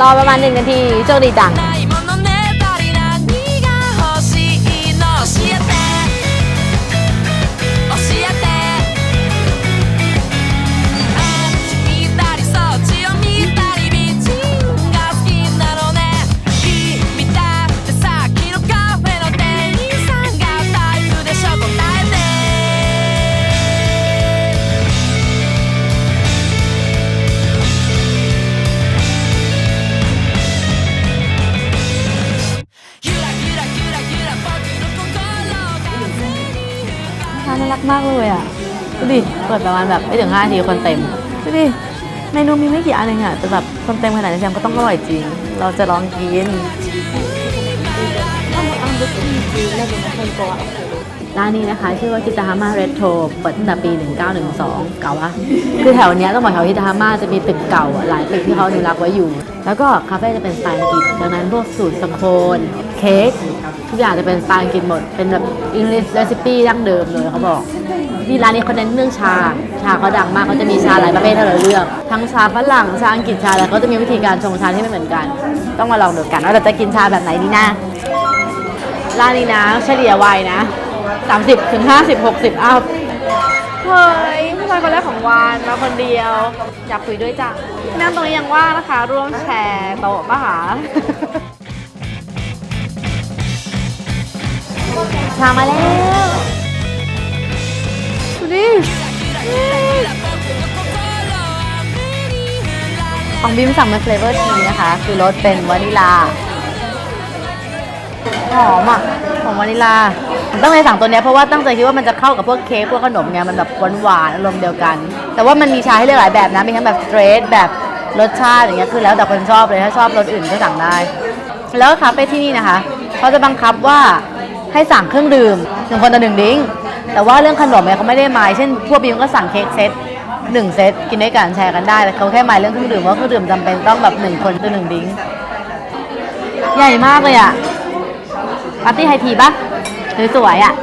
รอประมาณหนึ่งนาทีโชคดีจังารักมากเลยอะดูดิเปิดประมาณแบบไม่ถึง5นาทีคนเต็มดูดิเมนูมีไม่กี่อันเองอะแต่แบบคนเต็มขนาดนี้แซมก็ต้องอร่อยจริง เราจะลองกิน ร้านนี้นะคะ ชื่อว่ากิตาฮาม่าเรโทรเปิดตั้งแต่ปี 1912 เก่าวะคือแถวเนี้ยต้องบอกแถวกิตาฮาม่าจะมีตึกเก่าหลายตึกที่เขาอนุรักษ์ไว้อยู่ แล้วก็คาเฟ่จะเป็นสไตล์อังกฤษดังนั้นพวกสูตรสโคนเค้กทุกอย่างจะเป็นสไตล์อังกฤษหมด เป็นแบบอังกฤษเรซิปี้ดั้งเดิมเลยเขาบอกที่ร้านนี้เขาเน้นเรื่องชา ชาเขาดังมากเขาจะมีชาหลายประเภทให้เราเลือก ทั้งชาฝรั่งชาอังกฤษชาอะไรเขาจะมีวิธีการชงชาที่ไม่เหมือนกัน ต้องมาลองดูกันว่าเราจะกินชาแบบไหนดีนะร้านนี้นะเฉลี่ยวัยนะ 30ถึง50 60อัพเฮ้ยผู้ชายคนแรกของวานมาคนเดียว อยากคุยด้วยจ้ะนั่งตรงนี้ยังว่างนะคะ ร่วมแชร์โต๊ะมาหาชามาแล้วดูดิของบิมสั่งเป็นเฟลเวอร์ทีนะคะ คือรสเป็นวานิลาหอมอะหอมวานิลาผม ตั้งใจสั่งตัวเนี้ยเพราะว่าตั้งใจคิดว่ามันจะเข้ากับพวกเค้กพวกขนมไงมันแบบหวานๆอารมณ์เดียวกัน แต่ว่ามันมีชาให้เลือกหลายแบบนะมีทั้งแบบสเตรทแบบรสชาติอย่างเงี้ยคือแล้วแต่คนชอบเลยถ้าชอบรสอื่นก็สั่งได้ แล้วคาเฟ่ที่นี่นะคะเขาจะบังคับว่าให้สั่งเครื่องดื่มหนึ่งคนต่อหนึ่งดิ้งแต่ว่าเรื่องขนมเนี่ยเขาไม่ได้หมายเช่นพวกบีมก็สั่งเค้กเซตหนึ่งเซตกินด้วยกันแชร์กันได้แต่เขาแค่หมายเรื่องเครื่องดื่มว่าเครื่องดื่มจำเป็นต้องแบบหนึ่งคนต่อหนึ่งดิ้งใหญ่มากเลยอะปาร์ตี้ไฮทีปะ สวยอะ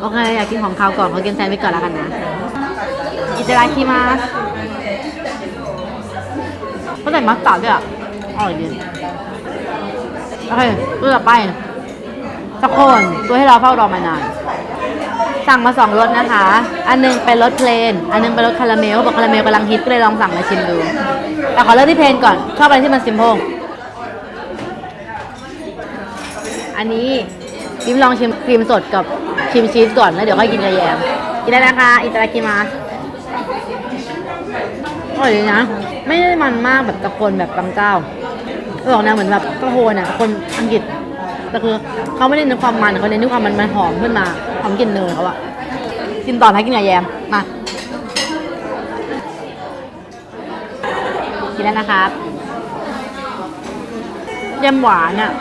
โอเค อยากกินของคาวก่อนเขอกินแซนด์วิชก่อนแล้วกันนะ อิตาลีมาสก็ใส่มัสตาร์ดด้วยอะอร่อยดีโอเคตัวต่อไปสโคนตัวให้เราเฝ้ารอมานาน สั่งมาสองรสนะคะ อันหนึงเป็นรสเพลน อันหนึงเป็นรสคาราเมลบอกคาราเมลกำลังฮิตก็เลยลองสั่งมาชิมดู แต่ขอเริ่มที่เพลนก่อน ชอบอะไรที่มันซิมโพลอันนี้ พิมลองชิมครีมสดกับชิมชีสก่อนแล้วเดี๋ยวค่อยกินกระแยมกินได้นะคะอิตาลีกิมาอร่อยดีนะ ไม่ได้มันมากแบบตะโกนแบบบางเจ้าเออกนวเหมือนแบบตะโกนอะคนอังกฤษแต่คือเขาไม่ได้เน้นความมันเขาเน้นที่ความมันมันหอมขึ้นมาหอมกลิ่นเนยเขาอะกินต่อให้กินกระแยมมากินแล้วนะครับแยมหวานอะ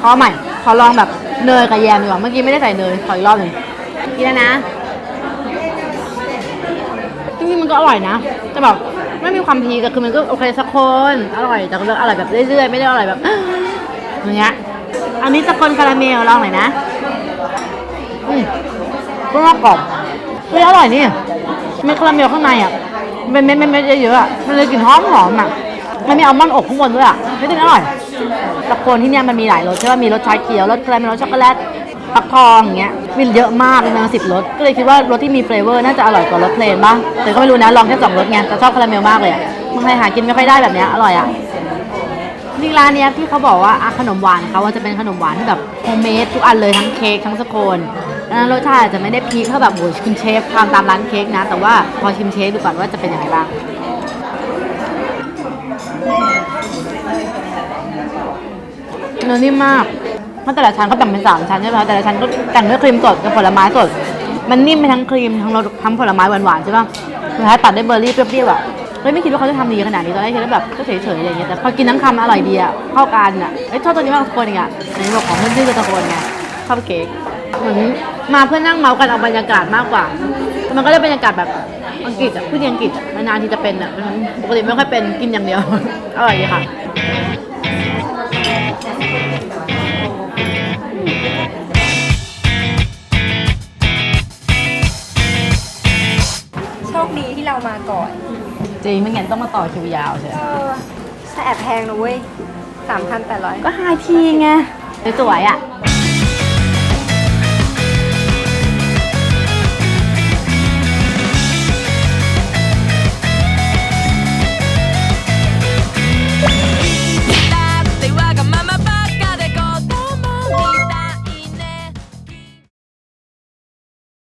ขอใหม่ ขอลองแบบ เนยกับแยมดีกว่าเมื่อกี้ไม่ได้ใส่เนยขออีกรอบหนึ่งกินแล้วนะจริงๆมันก็อร่อยนะแต่แบบไม่มีความพีก็คือมันก็โอเคสักคนอร่อยแต่ก็อร่อยแบบเรื่อยๆไม่ได้อร่อยแบบอย่างเงี้ยอันนี้สกคนคาราเมลลองหน่อยนะอืมก็รอบกรอบเฮ้ยอร่อยนี่มันคาราเมลข้างในอะเป็นเม็ดเม็ดเยอะๆอะมันเลยกลิ่นหอมหอมอะมันมีอัลมอนด์อบข้างบนด้วยอะไม่ได้อร่อย ตะโคนที่เนี่ยมันมีหลายรสใช่ไหมมีรสชาเขียวรสคาราเมลรสช็อกโกแลตฟักทองอย่างเงี้ยมีเยอะมากเลยนะสิบรสก็เลยคิดว่ารสที่มีเฟลเวอร์น่าจะอร่อยกว่ารสเพลนบ้างแต่ก็ไม่รู้นะลองแค่สองรสไงแต่ชอบคาราเมลมากเลยอะเมันใครหากินไม่ค่อยได้แบบเนี้ยอร่อยอะจริงร้านเนี้ยที่เขาบอกว่าขนมหวานเขาว่าจะเป็นขนมหวานที่แบบโฮมเมดทุกอันเลยทั้งเค้กทั้งสโคนดังนั้นรสชาติอาจจะไม่ได้พีคเท่าแบบโอ้ยคุณเชฟทำตามร้านเค้กนะ แต่ว่าพอชิมเชฟดูก่อนว่าจะเป็นยังไงบ้าง นื้อนิ่มมากเพราะแต่ละชั้นเขาแบ่งเป็นสามชั้นใช่ไหมแต่ละชั้นก็แต่งด้วยครีมสดกับผลไม้สด มันนิ่มไปทั้งครีมทั้งรสทั้งผลไม้หวานๆใช่ป่ะสุดท้ายตัดด้วยเบอร์รี่เปรี้ยวๆอะเฮ้ยไม่คิดว่าเขาจะทำดีขนาดนี้ตอนแรกคิดว่าแบบก็เฉยๆอะไรเงี้ยแต่พอกินทั้งคำอร่อยดีอะเข้ากันอะเอ้ยชอบตัวนี้มากตะโกนอีกอะอันนี้บอกของเพื่อนชื่ตะโกนไงชอบเค้กเหมือนมาเพื่อนั่งเมาส์กันเอาบรรยากาศมากกว่า มันก็ได้บรรยากาศแบบอังกฤษอะพูดอังกฤษอ่นานๆที่จะเป็นอะปกติไม่ค่อยเป็นกินอย่างเดียวอร่อยดีค่ะ จริงไม่งั้นต้องมาต่อคิวยาวใช่ไหมเออแต่แอบแพงนะเว้ยสามพันแปดร้อยก็ไฮทีไงสวยๆอะ